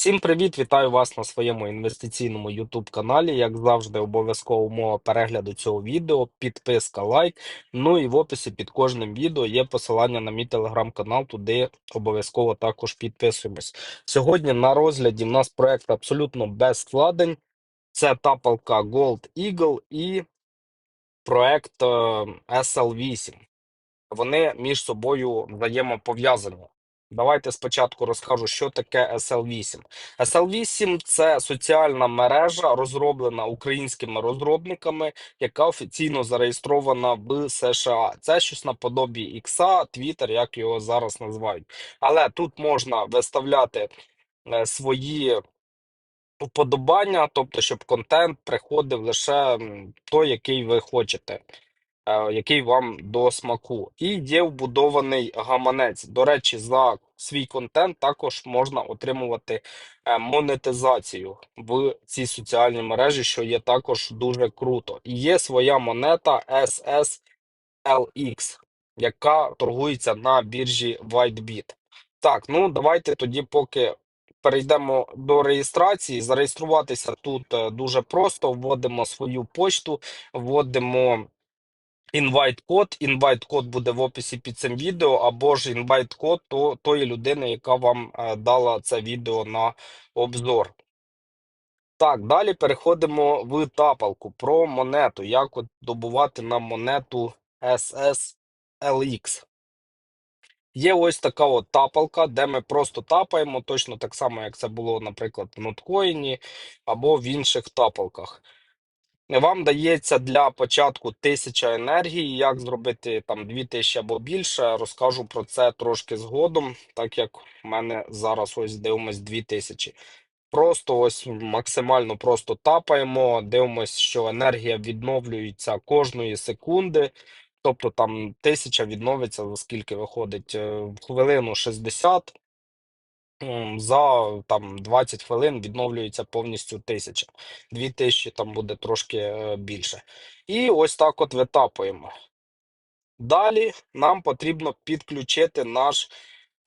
Всім привіт! Вітаю вас на своєму інвестиційному YouTube каналі. Як завжди, обов'язково умова перегляду цього відео, підписка, лайк. Ну і в описі під кожним відео є посилання на мій телеграм-канал, туди обов'язково також підписуємось. Сьогодні на розгляді в нас проект абсолютно без вкладень. Це тапалка Gold Eagle і проект е, SL8. Вони між собою взаємопов'язані. Давайте спочатку розкажу, що таке SL8. SL8 це соціальна мережа, розроблена українськими розробниками, яка офіційно зареєстрована в США. Це щось наподобі X, Twitter, як його зараз називають. Але тут можна виставляти е, свої вподобання, тобто, щоб контент приходив лише той, який ви хочете який вам до смаку. І є вбудований гаманець. До речі, за свій контент також можна отримувати е, монетизацію в цій соціальній мережі, що є також дуже круто. І є своя монета SSLX, яка торгується на біржі WhiteBit. Так, ну давайте тоді, поки. Перейдемо до реєстрації. Зареєструватися тут е, дуже просто. Вводимо свою почту, вводимо Інвайт-код. Інвайт-код буде в описі під цим відео, або ж інвайт-код то, тої людини, яка вам е, дала це відео на обзор. Так, далі переходимо в тапалку про монету. Як от добувати на монету SSLX. Є ось така от тапалка, де ми просто тапаємо, точно так само, як це було, наприклад, в ноткоїні або в інших тапалках. Вам дається для початку 1000 енергії. Як зробити там 2000 або більше, розкажу про це трошки згодом, так як в мене зараз ось дивимось 2000. Просто ось максимально просто тапаємо, дивимось, що енергія відновлюється кожної секунди. Тобто там 1000 відновиться, за скільки виходить е, в хвилину 60. За там 20 хвилин відновлюється повністю 1000. 2000 там буде трошки е, більше. І ось так от витапуємо. Далі нам потрібно підключити наш,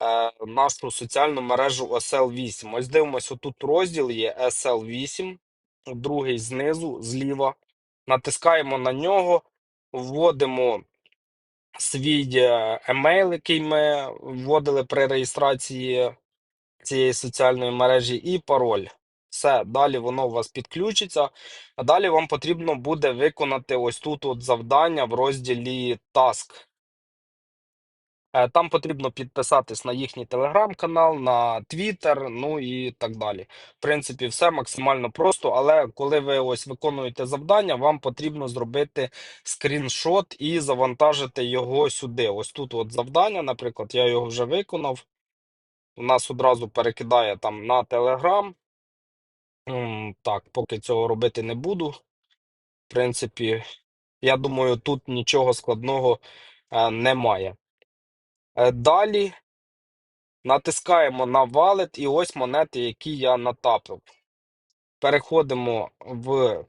е, нашу соціальну мережу SL8. Ось дивимося, тут розділ є SL8, другий знизу, зліва. Натискаємо на нього, вводимо свій е, емейл, який ми вводили при реєстрації цієї соціальної мережі, і пароль. Все, далі воно у вас підключиться. А далі вам потрібно буде виконати ось тут от завдання в розділі Task. Е, Там потрібно підписатись на їхній телеграм-канал, на Твіттер, ну і так далі. В принципі, все максимально просто, але коли ви ось виконуєте завдання, вам потрібно зробити скріншот і завантажити його сюди. Ось тут от завдання, наприклад, я його вже виконав. Нас одразу перекидає там на Telegram. Так, поки цього робити не буду. В принципі, я думаю, тут нічого складного е, немає. Е, Далі натискаємо на валет і ось монети, які я натапив. Переходимо в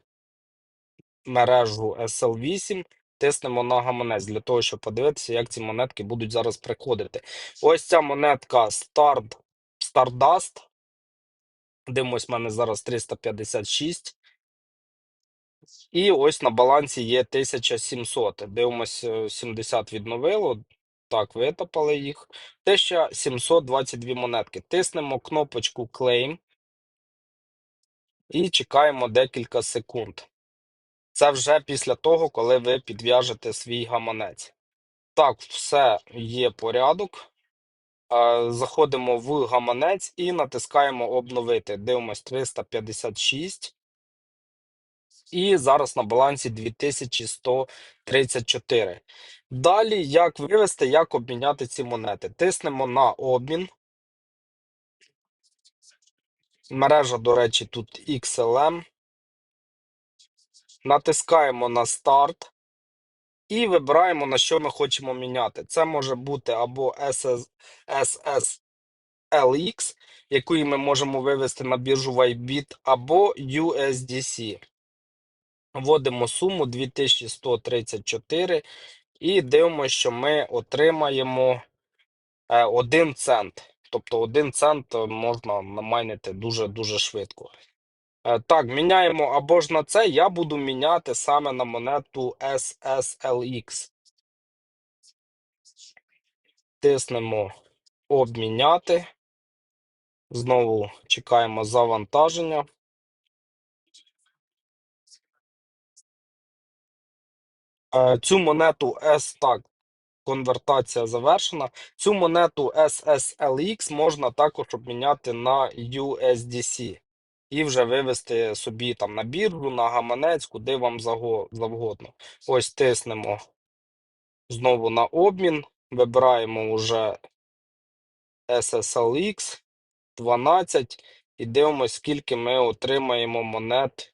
мережу SL8, тиснемо на гаманець для того, щоб подивитися, як ці монетки будуть зараз приходити. Ось ця монетка Stard, Stardust. Дивимось, в мене зараз 356. І ось на балансі є 1700. Дивимось, е, 70 відновило. Так, витопали їх. 1722 монетки. Тиснемо кнопочку Claim і чекаємо декілька секунд. Це вже після того, коли ви підв'яжете свій гаманець. Так, все є порядок. Е, Заходимо в гаманець і натискаємо обновити. Дивимось 356. І зараз на балансі 2134. Далі, як вивести, як обміняти ці монети? Тиснемо на обмін. Мережа, до речі, тут XLM. Натискаємо на старт і вибираємо, на що ми хочемо міняти. Це може бути або SS, SSLX, який ми можемо вивести на біржу Bybit, або USDC. Вводимо суму 2134 і дивимося, що ми отримаємо 1 цент. Тобто один цент е, можна намайнити дуже-дуже швидко. Е, Так, міняємо або ж на це. Я буду міняти саме на монету SSLX. Тиснемо обміняти. Знову чекаємо завантаження. Е, Цю монету S так, конвертація завершена. Цю монету SSLX можна також обміняти на USDC і вже вивести собі там на біржу, на гаманець, куди вам завгодно. Ось тиснемо знову на обмін. Вибираємо вже SSLX 12 і дивимося, скільки ми отримаємо монет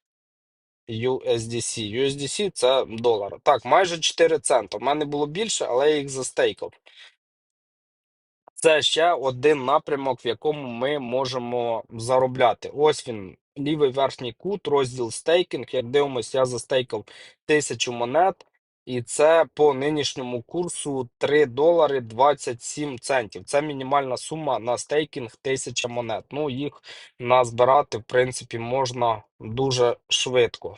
USDC. USDC це долар. Так, майже 4 цента. У мене було більше, але я їх застейкав. Це ще один напрямок, в якому ми можемо заробляти. Ось він, лівий верхній кут, розділ стейкінг. Як дивимося, я застейкав тисячу монет, і це по нинішньому курсу 3 долари 27 центів. Це мінімальна сума на стейкінг 1000 монет. Ну, їх назбирати, в принципі, можна дуже швидко.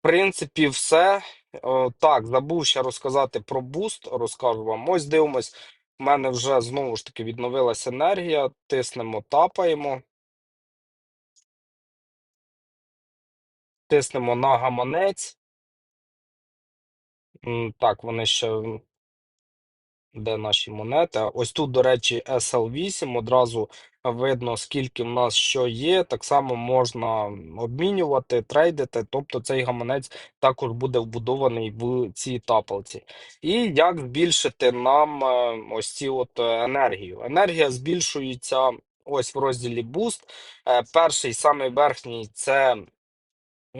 В принципі, все. Е, Так, забув ще розказати про буст. Розкажу вам. Ось дивимось. У мене вже знову ж таки відновилася енергія. Тиснемо, тапаємо. Тиснемо на гаманець. Так, вони ще. Де наші монети? Ось тут, до речі, SL8. Одразу видно, скільки в нас що є. Так само можна обмінювати, трейдити. Тобто цей гаманець також буде вбудований в цій тапалці. І як збільшити нам е, ось ці от е, енергію? Енергія збільшується ось в розділі Boost. Е, Перший, самий верхній, це.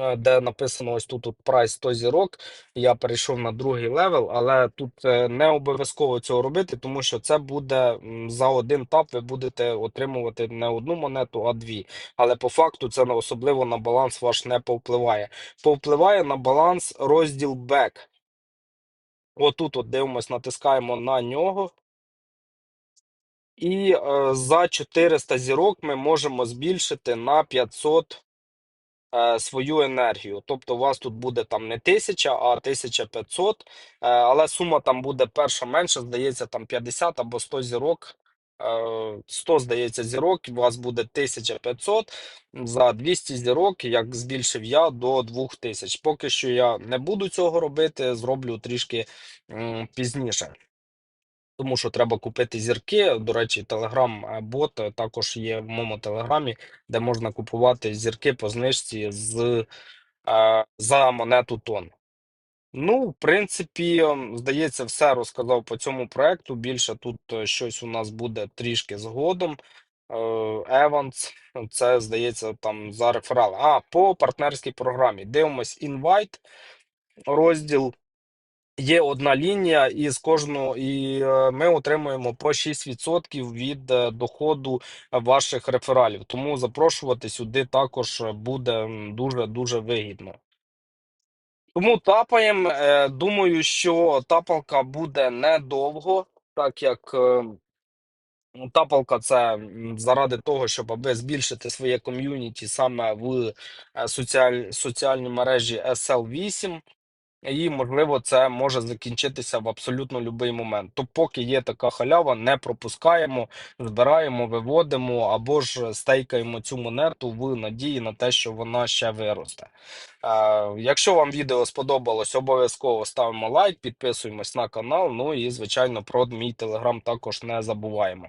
Е, Де написано ось тут, тут прайс 100 зірок. Я перейшов на другий левел, але тут е, не обов'язково цього робити, тому що це буде за один тап. Ви будете отримувати не одну монету, а дві. Але по факту це особливо на баланс ваш не повпливає. Повпливає на баланс розділ Back. Отут от дивимось, натискаємо на нього. І е, за 400 зірок ми можемо збільшити на 500 е, свою енергію. Тобто у вас тут буде там не 1000, а 1500, е, але сума там буде перша менша, здається, там 50 або 100 зірок. Е, 100, здається, зірок, у вас буде 1500 за 200 зірок, як збільшив я, до 2000. Поки що я не буду цього робити, зроблю трішки пізніше. Тому що треба купити зірки. До речі, телеграм-бот також є в моєму телеграмі, де можна купувати зірки по знижці з, е, за монету тон. Ну, в принципі, здається, все розказав по цьому проекту. Більше тут е, щось у нас буде трішки згодом. Еванс, це здається там за реферал. А, по партнерській програмі. Дивимось інвайт розділ. Є одна лінія, і з кожного і е, ми отримуємо по 6% від е, доходу ваших рефералів. Тому запрошувати сюди також буде дуже дуже вигідно. Тому тапаємо. Е, Думаю, що тапалка буде недовго, так як е, ну, тапалка це заради того, щоб аби збільшити своє ком'юніті саме в е, соціаль, соціальній мережі SL8. І, можливо, це може закінчитися в абсолютно будь-який момент. То, поки є така халява, не пропускаємо, збираємо, виводимо або ж стейкаємо цю монету в надії на те, що вона ще виросте. Е, якщо вам відео сподобалось, обов'язково ставимо лайк, підписуємось на канал. Ну і, звичайно, про мій телеграм також не забуваємо.